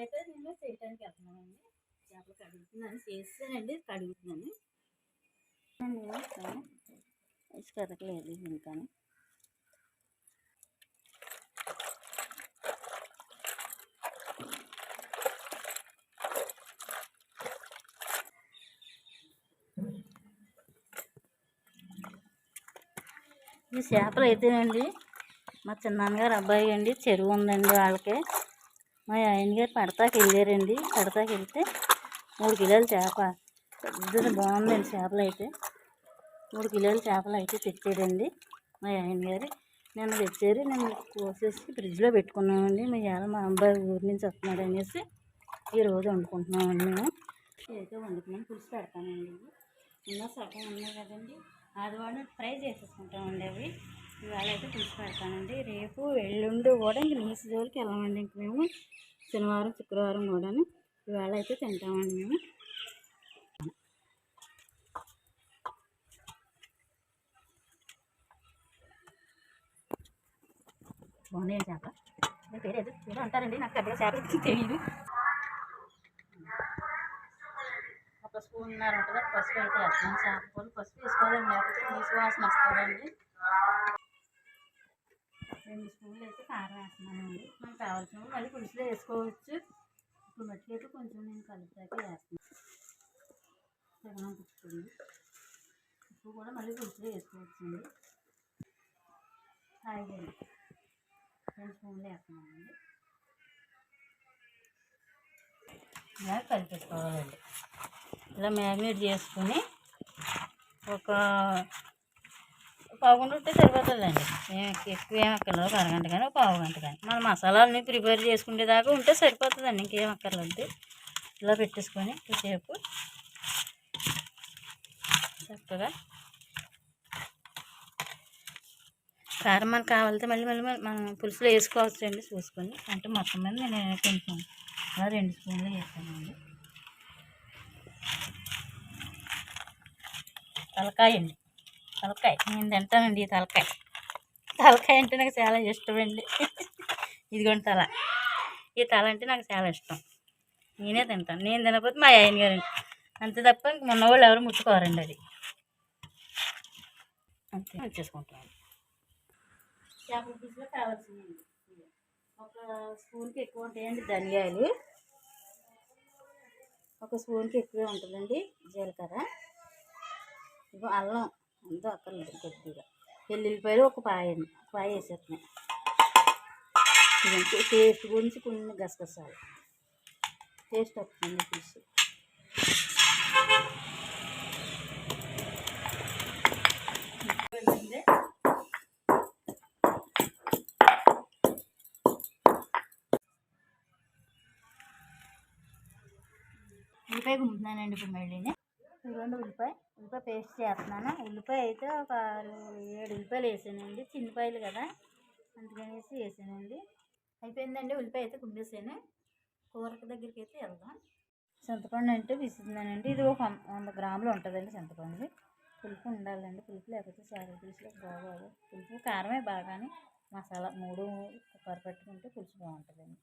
అయితే నేను చేయటానికి వెళ్తున్నానండి. చేపలు కడుగుతున్నాను. చేస్తానండి కడుగుతున్నాను. వేసి కదకలేదు ఇంకా ఈ చేపలు అయితేనండి మా చిన్నాన్నగారు అబ్బాయి అండి చెరువు ఉందండి వాళ్ళకి. మా ఆయన గారు పడతాకి వెళ్ళారండి. పడతాకి వెళ్తే మూడు కిలోల చేప. పెద్దది బాగుందండి చేపలు అయితే. మూడు కిలోల చేపలు అయితే తెచ్చాడండి మా ఆయన గారు. నిన్న తెచ్చారు. నేను కోసేసి ఫ్రిడ్జ్లో పెట్టుకున్నామండి. మా ఇవాళ మా అబ్బాయి ఊరి నుంచి వస్తున్నాడు అనేసి ఈరోజు వండుకుంటున్నామండి మేము. అయితే వండుకున్నాం పులుసు పెడతానండి. ఉన్న సగం ఉన్నాయి కదండి. ఆదివారం ఫ్రై చేసేసుకుంటామండి అవి. ఇవాళ అయితే పులుసు పెడతానండి రేపు ఎల్లుండి కూడా ఇంక నీసు జోలికి వెళ్ళమండి. ఇంక మేము శనివారం శుక్రవారం కూడాను ఇవాళ అయితే తింటామండి మేము. బాగున్నాయి చేప? దీని పేరు ఏదో ఏదో అంటారండి నాకు పెద్దగా చేపలు తెలియదు ఒక స్పూన్నర ఉంటుంది పసుపు అయితే వేస్తాను చేపలు పసుపు వేసుకోవాలండి లేకపోతే నీసు వాసన వస్తుందండి. రెండు స్పూన్లు అయితే కారం వేస్తున్నానండి. మనకు కావాల్సినప్పుడు మళ్ళీ పులుసులో వేసుకోవచ్చు. ఇప్పుడు మట్టి అయితే కొంచెం నేను కలుపుతాకి వేస్తున్నాను. సగనం పుచ్చుకుంది. ఉప్పు కూడా మళ్ళీ పులుసులో వేసుకోవచ్చండి. హాయిగా రెండు స్పూన్లు వేస్తున్నానండి. ఇలా కలిపేసుకోవాలండి. ఇలా మ్యారినేట్ చేసుకుని ఒక పావుగంట ఉంటే సరిపోతుందండి. ఏం ఎక్కువ ఏం అక్కర్లేదు. ఒక అరగంట కానీ ఒక పావు గంట కానీ. మన మసాలాలని ప్రిపేర్ చేసుకునేదాకా ఉంటే సరిపోతుందండి. ఇంకేం అక్కర్లేదు. ఇలా పెట్టేసుకొని కాసేపు చక్కగా కారం మనకు కావాలితే మళ్ళీ మళ్ళీ మనం- మనం పులుసులో వేసుకోవచ్చు అండి. చూసుకొని అంటే మొత్తం మీద నేను కొంచెం అలా రెండు స్పూన్లు వేస్తానండి తలకాయ అండి తలకాయ. నేను తింటానండి ఈ తలకాయ. తలకాయ అంటే నాకు చాలా ఇష్టం అండి ఇదిగోండి తల. ఈ తల అంటే నాకు చాలా ఇష్టం. నేనే తింటాను. నేను తినకపోతే మా ఆయన గారు అంతే తప్ప ఇంక మొన్న వాళ్ళు ఎవరు ముట్టుకోరండి అది. అంతే. వచ్చేసుకుంటాను చేపల పులుసులో కావాల్సింది ఒక స్పూన్కి ఎక్కువ ఉంటాయండి ధనియాలు. ఒక స్పూన్కి ఎక్కువే ఉంటుందండి జీలకర్ర. ఇగో అల్లం. అంతా అక్కర్లేదు కొద్దిగా. వెల్లుల్లిపాయలు ఒక పాయ పాయ వేసేస్తున్నాయి ఇదంతా టేస్ట్ గురించి కొన్ని గసగసాలు. టేస్ట్ వస్తుంది పులుసు. వెళ్ళింది. ఉల్లిపాయ గుంపుతున్నానండి ఇప్పుడు మళ్ళీ ఇదిగోండి ఉల్లిపాయ ఉల్లిపాయ పేస్ట్ చేస్తున్నాను. ఉల్లిపాయ అయితే ఒక ఆరు ఏడు ఉల్లిపాయలు వేసానండి. చిన్నపాయలు కదా అందుకనేసి వేసానండి. అయిపోయిందండి ఉల్లిపాయ అయితే కుంపేసాను కూరకు దగ్గరికి అయితే వెళ్దాం. చింతపండు అంటే విసుకున్నానండి ఇది ఒక వంద గ్రాములు ఉంటుందండి చింతపండు. పులుపు ఉండాలండి. పులుపు లేకపోతే చాలా పులుసులో బాగోదు. పులుపు కారమే బాగానే. మసాలా మూడు పరపెట్టుకుంటే పులుసు బాగుంటుందండి.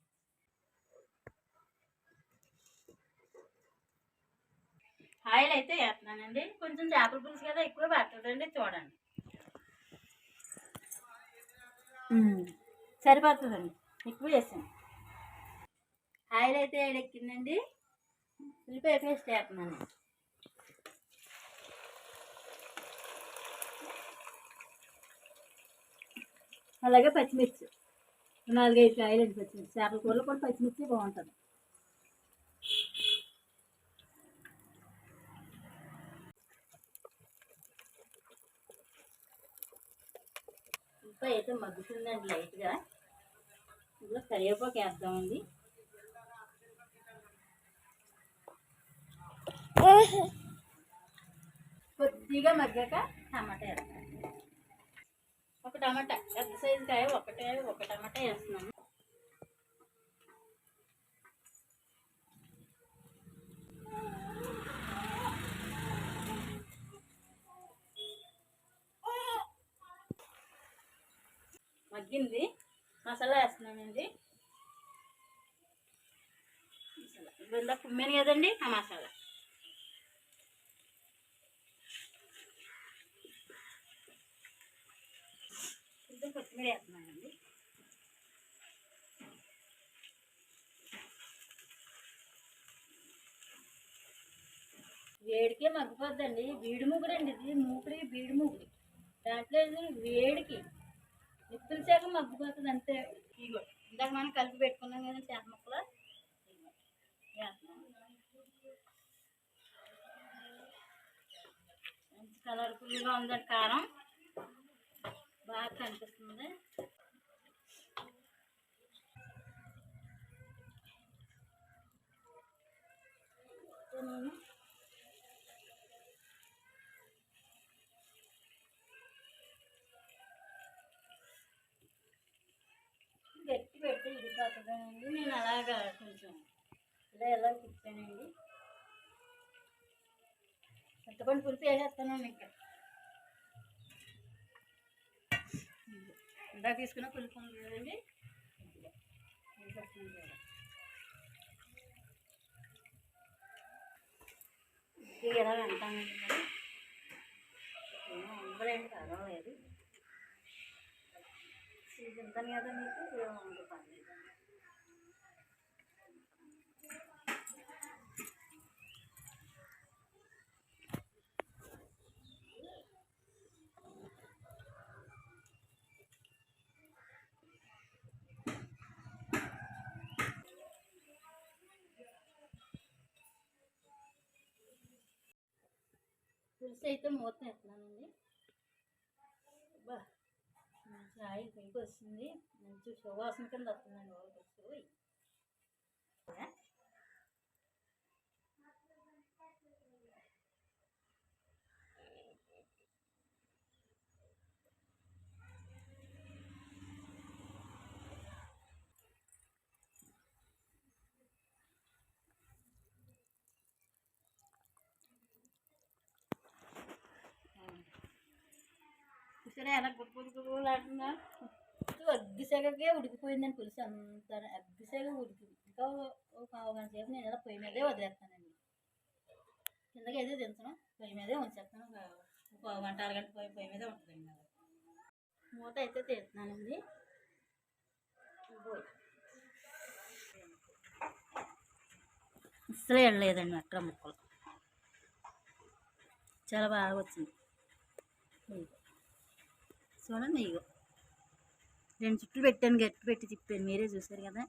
ఆయిల్ అయితే వేస్తున్నానండి. కొంచెం చేపల పులుసు కదా ఎక్కువ పడుతుందండి చూడండి. సరిపోతుందండి ఎక్కువ వేసాను. ఆయిల్ అయితే ఎక్కిందండి ఉల్లిపాయ పేస్ట్ వేస్తున్నాను. అలాగే పచ్చిమిర్చి. నాలుగైదు కాయలు పచ్చిమిర్చి. చేపల కూరలో కూడా పచ్చిమిర్చి బాగుంటుంది ఉల్లిపాయ అయితే మగ్గుతుందండి లైట్గా. ఇందులో కరివేపాకు వేద్దామండి. కొద్దిగా మగ్గాక టమాటా వేస్తాం ఒక టమాటా పెద్ద సైజు కాయ ఒకటే ఒక టమాటా వేస్తున్నాము మగ్గింది. మసాలా వేస్తున్నానండి ఇదిగో కుమ్మాను కదండి ఆ మసాలా. కొంచెం కొత్తిమీర వేస్తున్నానండి వేడికే మగ్గిపోద్దండి. బీడి మూగుడండి ఇది. మూకుడి బీడి మూకుడి దాంట్లో వేడికి నిప్పుల శాఖ మగ్గిపోతుంది అంతే ఇగో ఇందాక మనం కలిపి పెట్టుకున్నాం కదా చేప ముక్కలు ఇదిగో, వేస్తున్నాం. మంచి కలర్ఫుల్గా ఉందండి కారం బాగా కనిపిస్తుంది సో నేను పెడితే నేను అలాగా కొంచెం ఇలా ఎలా తిప్పానండి. చింతపండు పులుపు వేసేస్తానండి ఇంకా. ఇందా తీసుకున్న పులుపు ఉంది కదండి. ఇలా వేసేస్తున్నాను చూడండి. ఇది ఎలా అంటానండి మరి? ఏమో ఉండలేండి పర్వాలేదు. తింటాను కదా మీకు ఉండదు పర్లేదు పులుసు అయితే మూత ఎత్తున్నానండి బా మంచి ఆయిల్ పైకి వస్తుంది. మంచి సువాసన కింద వస్తుందండి బాబు పులుసు ఓయ్. చూసారా ఎలా గుడ్డు అగ్గిసేగకే ఉడికిపోయిందని పులుసు అంత అగ్గిసేగ ఉడికి ఇంకా ఒక పావు గంట సేపు నేను ఇలా పొయ్యి మీదే వదిలేస్తానండి. కిందకి ఏదో దించను. పొయ్యి మీదే ఉంచేస్తాను. ఒక గంట అరగంట పొయ్యి పొయ్యి మీదే ఉంటుందండి అది. మూత అయితే తీస్తున్నానండి. అసలు వెళ్ళలేదండి అక్కడ ముక్కలు. చాలా బాగా వచ్చింది. చూడండి ఇగో రెండు చుట్టూ పెట్టాను గట్టి పెట్టి తిప్పాను. మీరే చూసారు కదా.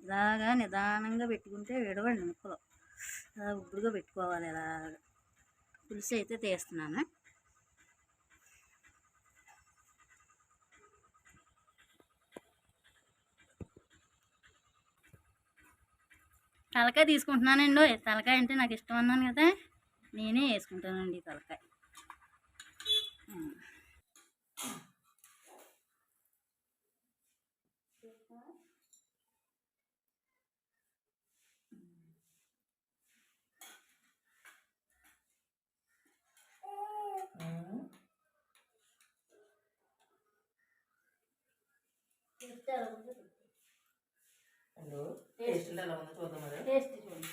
ఇలాగా నిదానంగా పెట్టుకుంటే విడవండి ముక్కలు. అలా ఉబ్బుడుగా పెట్టుకోవాలి ఇలాగ పులుసు అయితే తీస్తున్నాను. తలకాయ తీసుకుంటున్నానండి తలకాయ అంటే నాకు ఇష్టం అన్నాను కదా. నేనే వేసుకుంటానండి ఈ తలకాయ. ఉమ్. హలో టేస్ట్ ఎలా ఉందో చూద్దాం మరి టేస్ట్ చూడండి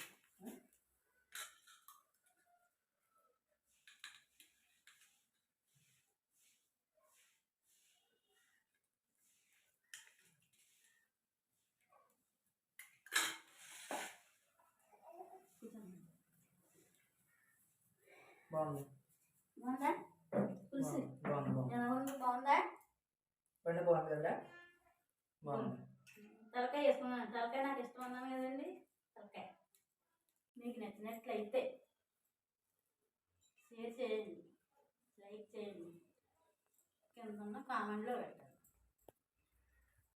బాగుంది బాగుందా పులుసు బాగుంది బాగుంది ఎలా ఉంది బాగుందా బండి బాగుంది కదరా బాగుంది తలకాయ వేసుకున్నాను తలకాయ నాకు ఇష్టం అన్నాను కదండి. తలకాయ. మీకు నచ్చినట్లయితే షేర్ చేయండి. లైక్ చేయండి. కింద ఉన్న కామెంట్లో పెట్టండి.